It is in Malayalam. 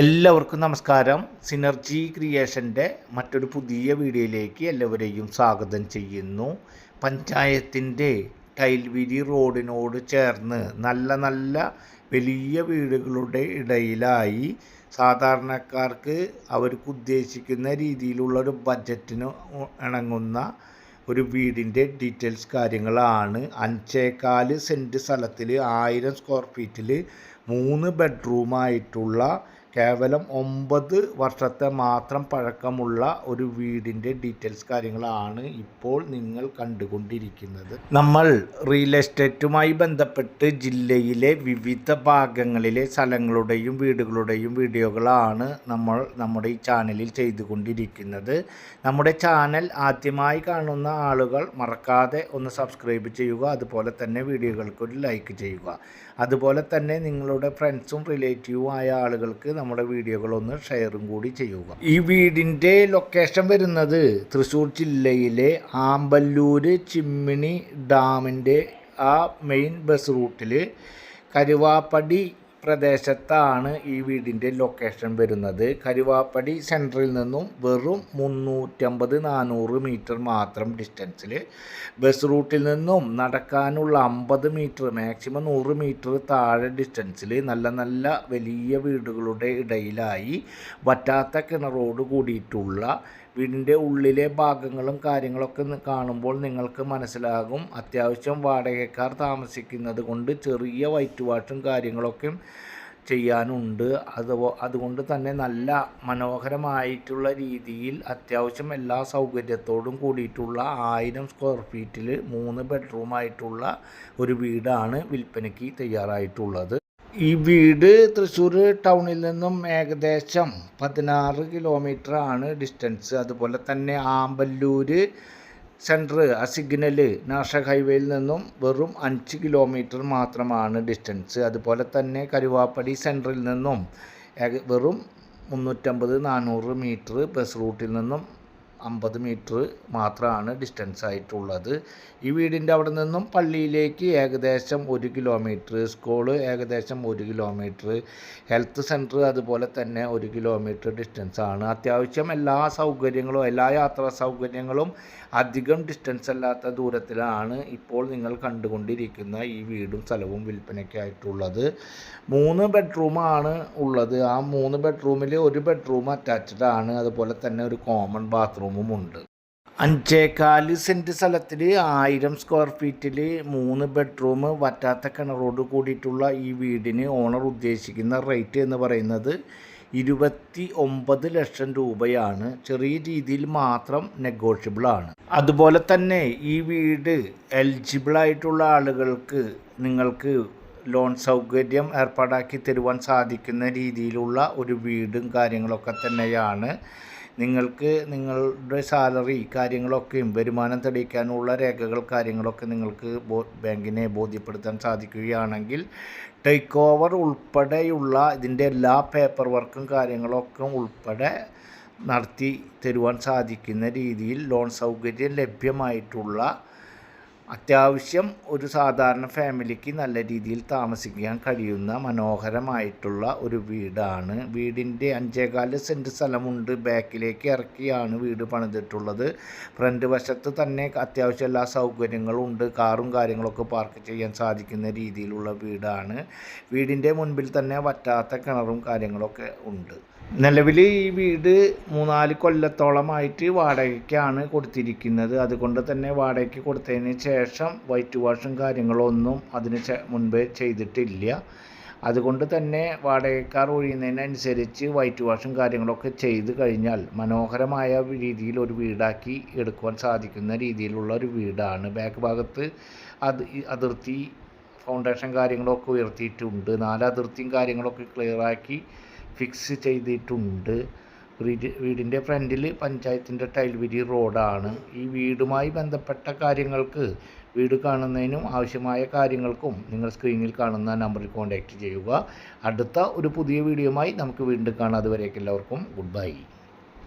എല്ലാവർക്കും നമസ്കാരം. സിനർജി ക്രിയേഷന്റെ മറ്റൊരു പുതിയ വീഡിയോയിലേക്ക് എല്ലാവരെയും സ്വാഗതം ചെയ്യുന്നു. പഞ്ചായത്തിന്റെ ടൈൽവിരി റോഡിനോട് ചേർന്ന് നല്ല നല്ല വലിയ വീടുകളുടെ ഇടയിലായി സാധാരണക്കാർക്ക് അവർക്ക് ഉദ്ദേശിക്കുന്ന രീതിയിലുള്ള ഒരു ബഡ്ജറ്റിന് ഇണങ്ങുന്ന ഒരു വീടിന്റെ ഡീറ്റെയിൽസ് കാര്യങ്ങളാണ്. അഞ്ചേകാൽ സെന്റ് സ്ഥലത്തിൽ ആയിരം സ്ക്വയർ ഫീറ്റിൽ മൂന്ന് ബെഡ്റൂമായിട്ടുള്ള കേവലം ഒമ്പത് വർഷത്തെ മാത്രം പഴക്കമുള്ള ഒരു വീടിന്റെ ഡീറ്റെയിൽസ് കാര്യങ്ങളാണ് ഇപ്പോൾ നിങ്ങൾ കണ്ടുകൊണ്ടിരിക്കുന്നത്. നമ്മൾ റിയൽ എസ്റ്റേറ്റുമായി ബന്ധപ്പെട്ട് ജില്ലയിലെ വിവിധ ഭാഗങ്ങളിലെ സ്ഥലങ്ങളുടെയും വീടുകളുടെയും വീഡിയോകളാണ് നമ്മൾ നമ്മുടെ ഈ ചാനലിൽ ചെയ്തുകൊണ്ടിരിക്കുന്നത്. നമ്മുടെ ചാനൽ ആദ്യമായി കാണുന്ന ആളുകൾ മറക്കാതെ ഒന്ന് സബ്സ്ക്രൈബ് ചെയ്യുക അതുപോലെ തന്നെ വീഡിയോകൾക്ക് ഒരു ലൈക്ക് ചെയ്യുക. അതുപോലെ തന്നെ നിങ്ങളുടെ ഫ്രണ്ട്സും റിലേറ്റീവും ആയ ആളുകൾക്ക് നമ്മുടെ വീഡിയോകളൊന്ന് ഷെയറും കൂടി ചെയ്യുക. ഈ വീടിന്റെ ലൊക്കേഷൻ വരുന്നത് തൃശ്ശൂർ ജില്ലയിലെ ആമ്പല്ലൂർ ചിമ്മിണി ഡാമിന്റെ ആ മെയിൻ ബസ് റൂട്ടിൽ കരുവാപ്പടി പ്രദേശത്താണ് ഈ വീടിന്റെ ലൊക്കേഷൻ വരുന്നത്. കരുവാപ്പടി സെന്ററിൽ നിന്നും വെറും മുന്നൂറ്റമ്പത് നാനൂറ് മീറ്റർ മാത്രം ഡിസ്റ്റൻസിൽ ബസ് റൂട്ടിൽ നിന്നും നടക്കാനുള്ള അമ്പത് മീറ്റർ മാക്സിമം നൂറ് മീറ്റർ താഴെ ഡിസ്റ്റൻസിൽ നല്ല നല്ല വലിയ വീടുകളുടെ ഇടയിലായി വറ്റാത്ത കിണറോട് കൂടിയിട്ടുള്ള വീടിന്റെ ഉള്ളിലെ ഭാഗങ്ങളും കാര്യങ്ങളൊക്കെ കാണുമ്പോൾ നിങ്ങൾക്ക് മനസ്സിലാകും. അത്യാവശ്യം വാടകക്കാർ താമസിക്കുന്നത് കൊണ്ട് ചെറിയ വൈറ്റ് വാഷും കാര്യങ്ങളൊക്കെ ചെയ്യാനുണ്ട്. അത് അതുകൊണ്ട് തന്നെ നല്ല മനോഹരമായിട്ടുള്ള രീതിയിൽ അത്യാവശ്യം എല്ലാ സൗകര്യത്തോടും കൂടിയിട്ടുള്ള ആയിരം സ്ക്വയർ ഫീറ്റിൽ മൂന്ന് ബെഡ്റൂമായിട്ടുള്ള ഒരു വീടാണ് വിൽപ്പനയ്ക്ക് തയ്യാറായിട്ടുള്ളത്. ഈ വീട് തൃശ്ശൂർ ടൗണിൽ നിന്നും ഏകദേശം പതിനാറ് കിലോമീറ്റർ ആണ് ഡിസ്റ്റൻസ് അതുപോലെ തന്നെ ആമ്പല്ലൂർ സെന്റർ ആ സിഗ്നൽ നാഷണൽ ഹൈവേയിൽ നിന്നും വെറും അഞ്ച് കിലോമീറ്റർ മാത്രമാണ് ഡിസ്റ്റൻസ് അതുപോലെ തന്നെ കരുവാപ്പടി സെന്ററിൽ നിന്നും വെറും മുന്നൂറ്റമ്പത് നാനൂറ് മീറ്റർ ബസ് റൂട്ടിൽ നിന്നും അമ്പത് മീറ്റർ മാത്രമാണ് ഡിസ്റ്റൻസ് ആയിട്ടുള്ളത്. ഈ വീടിന്റെ അവിടെ നിന്നും പള്ളിയിലേക്ക് ഏകദേശം ഒരു കിലോമീറ്റർ സ്കൂൾ ഏകദേശം ഒരു കിലോമീറ്റർ ഹെൽത്ത് സെന്റർ അതുപോലെ തന്നെ ഒരു കിലോമീറ്റർ ഡിസ്റ്റൻസ് ആണ്. അത്യാവശ്യം എല്ലാ സൗകര്യങ്ങളും എല്ലാ യാത്രാ സൗകര്യങ്ങളും അധികം ഡിസ്റ്റൻസ് അല്ലാത്ത ദൂരത്തിലാണ് ഇപ്പോൾ നിങ്ങൾ കണ്ടുകൊണ്ടിരിക്കുന്ന ഈ വീടും സ്ഥലവും വിൽപ്പനയ്ക്കായിട്ടുള്ളത് മൂന്ന് ബെഡ്റൂമാണ് ഉള്ളത്. ആ മൂന്ന് ബെഡ്റൂമിൽ ഒരു ബെഡ്റൂം അറ്റാച്ച്ഡ് ആണ്. അതുപോലെ തന്നെ ഒരു കോമൺ ബാത്റൂമും ഉണ്ട് അഞ്ചേകാൽ സെന്റ് സ്ഥലത്തിൽ ആയിരം സ്ക്വയർ ഫീറ്റിൽ മൂന്ന് ബെഡ്റൂം വറ്റാത്ത കിണറോട് കൂടിയിട്ടുള്ള ഈ വീടിന് ഓണർ ഉദ്ദേശിക്കുന്ന റേറ്റ് എന്ന് പറയുന്നത് ഇരുപത്തി ഒമ്പത് ലക്ഷം രൂപയാണ്. ചെറിയ രീതിയിൽ മാത്രം നെഗോഷ്യബിൾ ആണ്. അതുപോലെ തന്നെ ഈ വീട് എലിജിബിൾ ആയിട്ടുള്ള ആളുകൾക്ക് നിങ്ങൾക്ക് ലോൺ സൗകര്യം ഏർപ്പാടാക്കി തരുവാൻ സാധിക്കുന്ന രീതിയിലുള്ള ഒരു വീടും കാര്യങ്ങളൊക്കെ തന്നെയാണ്. നിങ്ങൾക്ക് നിങ്ങളുടെ സാലറി കാര്യങ്ങളൊക്കെയും വരുമാനം തെളിയിക്കാനുള്ള രേഖകൾ കാര്യങ്ങളൊക്കെ നിങ്ങൾക്ക് ബാങ്കിനെ ബോധ്യപ്പെടുത്താൻ സാധിക്കുകയാണെങ്കിൽ ടേക്ക് ഓവർ ഉൾപ്പെടെയുള്ള ഇതിന്റെ എല്ലാ പേപ്പർ വർക്കും കാര്യങ്ങളൊക്കെ ഉൾപ്പെടെ നടത്തി തരുവാൻ സാധിക്കുന്ന രീതിയിൽ ലോൺ സൗകര്യം ലഭ്യമായിട്ടുള്ള അത്യാവശ്യം ഒരു സാധാരണ ഫാമിലിക്ക് നല്ല രീതിയിൽ താമസിക്കാൻ കഴിയുന്ന മനോഹരമായിട്ടുള്ള ഒരു വീടാണ്. വീടിന്റെ അഞ്ചേകാൽ സെന്റ് സ്ഥലമുണ്ട്. ബാക്കിലേക്ക് ഇറക്കിയാണ് വീട് പണിതിട്ടുള്ളത്. ഫ്രണ്ട് വശത്ത് തന്നെ അത്യാവശ്യം എല്ലാ സൗകര്യങ്ങളും ഉണ്ട് കാറും കാര്യങ്ങളൊക്കെ പാർക്ക് ചെയ്യാൻ സാധിക്കുന്ന രീതിയിലുള്ള വീടാണ്. വീടിന്റെ മുൻപിൽ തന്നെ വറ്റാത്ത കിണറും കാര്യങ്ങളൊക്കെ ഉണ്ട്. നിലവിൽ ഈ വീട് മൂന്നാൽ കൊല്ലത്തോളമായിട്ട് വാടകയ്ക്കാണ് കൊടുത്തിരിക്കുന്നത്. അതുകൊണ്ട് തന്നെ വാടകയ്ക്ക് കൊടുത്തതിന് ശേഷം വൈറ്റ് വാഷും കാര്യങ്ങളൊന്നും അതിന് മുൻപേ ചെയ്തിട്ടില്ല. അതുകൊണ്ട് തന്നെ വാടകക്കാർ ഒഴിയുന്നതിനനുസരിച്ച് വൈറ്റ് വാഷും കാര്യങ്ങളൊക്കെ ചെയ്ത് കഴിഞ്ഞാൽ മനോഹരമായ രീതിയിൽ ഒരു വീടാക്കി എടുക്കുവാൻ സാധിക്കുന്ന രീതിയിലുള്ള ഒരു വീടാണ്. ബാക്ക് ഭാഗത്ത് അത് അതിർത്തി ഫൗണ്ടേഷൻ കാര്യങ്ങളൊക്കെ ഉയർത്തിയിട്ടുണ്ട്. നാല് അതിർത്തിയും കാര്യങ്ങളൊക്കെ ക്ലിയറാക്കി ഫിക്സ് ചെയ്തിട്ടുണ്ട്. വീടിന്റെ ഫ്രണ്ടിൽ പഞ്ചായത്തിന്റെ ടൈൽവിരി റോഡാണ്. ഈ വീടുമായി ബന്ധപ്പെട്ട കാര്യങ്ങൾക്ക് വീട് കാണുന്നതിനും ആവശ്യമായ കാര്യങ്ങൾക്കും നിങ്ങൾ സ്ക്രീനിൽ കാണുന്ന നമ്പറിൽ കോൺടാക്റ്റ് ചെയ്യുക. അടുത്ത ഒരു പുതിയ വീഡിയോയുമായി നമുക്ക് വീണ്ടും കാണാം. അതുവരേക്കും എല്ലാവർക്കും ഗുഡ് ബൈ